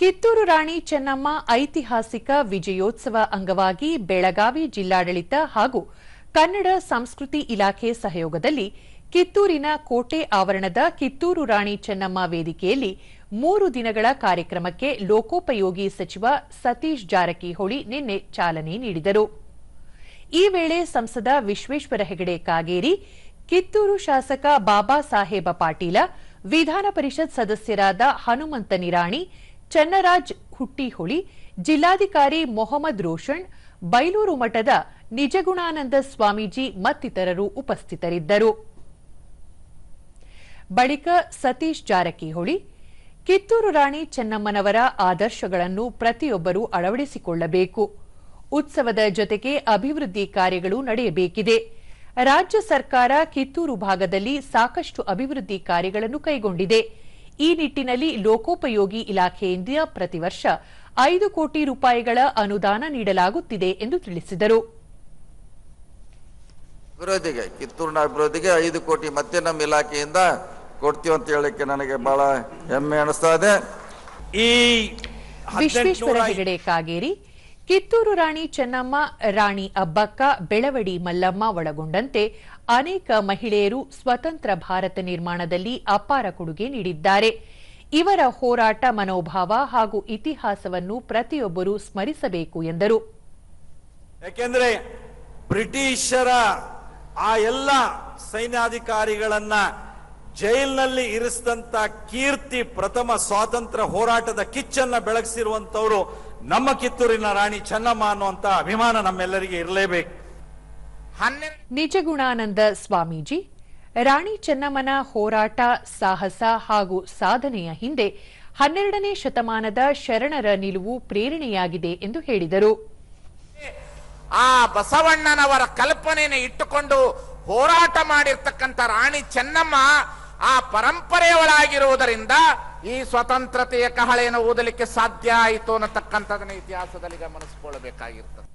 ಕಿತ್ತೂರು ರಾಣಿ ಚೆನ್ನಮ್ಮ ಐತಿಹಾಸಿಕ ವಿಜಯೋತ್ಸವ ಅಂಗವಾಗಿ ಬೆಳಗಾವಿ ಜಿಲ್ಲಾಡಳಿತ ಹಾಗೂ ಕನ್ನಡ ಸಂಸ್ಕೃತಿ ಇಲಾಖೆ ಸಹಯೋಗದಲ್ಲಿ ಕಿತ್ತೂರಿನ ಕೋಟೆ ಆವರಣದ ಕಿತ್ತೂರು ರಾಣಿ ಚೆನ್ನಮ್ಮ ವೇದಿಕೆಯಲ್ಲಿ ಮೂರು ದಿನಗಳ ಕಾರ್ಯಕ್ರಮಕ್ಕೆ ಲೋಕೋಪಯೋಗಿ ಸಚಿವ ಸತೀಶ್ ಜಾರಕಿಹೊಳಿ ನಿನ್ನೆ ಚಾಲನೆ ನೀಡಿದರು. ಈ ವೇಳೆ ಸಂಸದ ವಿಶ್ವೇಶ್ವರ ಹೆಗಡೆ ಕಾಗೇರಿ, ಕಿತ್ತೂರು ಶಾಸಕ ಬಾಬಾ ಸಾಹೇಬ ಪಾಟೀಲ, ವಿಧಾನ ಪರಿಷತ್ ಸದಸ್ಯರಾದ ಹನುಮಂತ ನಿರಾಣಿ ಚನ್ನರಾಜ್ ಹುಟ್ಟಿಹೊಳಿ, ಜಿಲ್ಲಾಧಿಕಾರಿ ಮೊಹಮ್ಮದ್ ರೋಷನ್ ಬೈಲೂರು ಮಠದ ನಿಜಗುಣಾನಂದ ಸ್ವಾಮೀಜಿ ಮತ್ತಿತರರು ಉಪಸ್ಥಿತರಿದ್ದರು. ಬಳಿಕ ಸತೀಶ್ ಜಾರಕಿಹೊಳಿ, ಕಿತ್ತೂರು ರಾಣಿ ಚೆನ್ನಮ್ಮನವರ ಆದರ್ಶಗಳನ್ನು ಪ್ರತಿಯೊಬ್ಬರೂ ಅಳವಡಿಸಿಕೊಳ್ಳಬೇಕು. ಉತ್ಸವದ ಜೊತೆಗೆ ಅಭಿವೃದ್ಧಿ ಕಾರ್ಯಗಳು ನಡೆಯಬೇಕಿದೆ. ರಾಜ್ಯ ಸರ್ಕಾರ ಕಿತ್ತೂರು ಭಾಗದಲ್ಲಿ ಸಾಕಷ್ಟು ಅಭಿವೃದ್ಧಿ ಕಾರ್ಯಗಳನ್ನು ಕೈಗೊಂಡಿದೆ. ಈ ನಿಟ್ಟಿನಲ್ಲಿ ಲೋಕೋಪಯೋಗಿ ಇಲಾಖೆಯಿಂದ ಪ್ರತಿ ವರ್ಷ ಐದು ಕೋಟಿ ರೂಪಾಯಿಗಳ ಅನುದಾನ ನೀಡಲಾಗುತ್ತಿದೆ ಎಂದು ತಿಳಿಸಿದರು. ಅಭಿವೃದ್ಧಿಗೆ ಕಿತ್ತೂರಿನ ಅಭಿವೃದ್ಧಿಗೆ ಐದು ಕೋಟಿ ಮತ್ತೆ ನಮ್ಮ ಇಲಾಖೆಯಿಂದ ಕೊಡ್ತೀವಿ ಅಂತ ಹೇಳಕ್ಕೆ ನನಗೆ ಬಹಳ ಹೆಮ್ಮೆ ಅನಿಸ್ತಾ ಇದೆ. ಈ ವಿಶ್ವೇಶ್ವರ ಹೆಗಡೆ ಕಾಗೇರಿ ಕಿತ್ತೂರು ರಾಣಿ ಚೆನ್ನಮ್ಮ, ರಾಣಿ ಅಬ್ಬಕ್ಕ, ಬೆಳವಡಿ ಮಲ್ಲಮ್ಮ ಒಳಗೊಂಡಂತೆ ಅನೇಕ ಮಹಿಳೆಯರು ಸ್ವತಂತ್ರ ಭಾರತ ನಿರ್ಮಾಣದಲ್ಲಿ ಅಪಾರ ಕೊಡುಗೆ ನೀಡಿದ್ದಾರೆ. ಇವರ ಹೋರಾಟ ಮನೋಭಾವ ಹಾಗೂ ಇತಿಹಾಸವನ್ನು ಪ್ರತಿಯೊಬ್ಬರು ಸ್ಮರಿಸಬೇಕು ಎಂದರು. ಯಾಕೆಂದ್ರೆ ಬ್ರಿಟಿಷರ ಆ ಎಲ್ಲ ಸೈನ್ಯಾಧಿಕಾರಿಗಳನ್ನ ಜೈಲಿನಲ್ಲಿ ಇರಿಸಿದಂತ ಕೀರ್ತಿ ಪ್ರಥಮ ಸ್ವಾತಂತ್ರ್ಯ ಹೋರಾಟದ ಕಿಚ್ಚನ್ನ ಬೆಳಗಿಸಿರುವಂತವರು ನಮ್ಮ ಕಿತ್ತೂರಿನ ರಾಣಿ ಚೆನ್ನಮ್ಮ ಅನ್ನುವಂತ ಅಭಿಮಾನ ನಮ್ಮೆಲ್ಲರಿಗೆ ಇರಲೇಬೇಕು. ನಿಜಗುಣಾನಂದ ಸ್ವಾಮೀಜಿ ರಾಣಿ ಚೆನ್ನಮ್ಮನ ಹೋರಾಟ ಸಾಹಸ ಹಾಗೂ ಸಾಧನೆಯ ಹಿಂದೆ ಹನ್ನೆರಡನೇ ಶತಮಾನದ ಶರಣರ ನಿಲುವು ಪ್ರೇರಣೆಯಾಗಿದೆ ಎಂದು ಹೇಳಿದರು. ಆ ಬಸವಣ್ಣನವರ ಕಲ್ಪನೆಯನ್ನು ಇಟ್ಟುಕೊಂಡು ಹೋರಾಟ ಮಾಡಿರ್ತಕ್ಕಂಥ ರಾಣಿ ಚೆನ್ನಮ್ಮ ಆ ಪರಂಪರೆಯವಳಾಗಿರುವುದರಿಂದ ಈ ಸ್ವತಂತ್ರತೆಯ ಕಹಳೆಯನ್ನು ಓದಲಿಕ್ಕೆ ಸಾಧ್ಯ ಆಯಿತು ಅನ್ನತಕ್ಕಂಥದನ್ನ ಇತಿಹಾಸದಲ್ಲಿ ಗಮನಿಸಿಕೊಳ್ಳಬೇಕಾಗಿರ್ತದೆ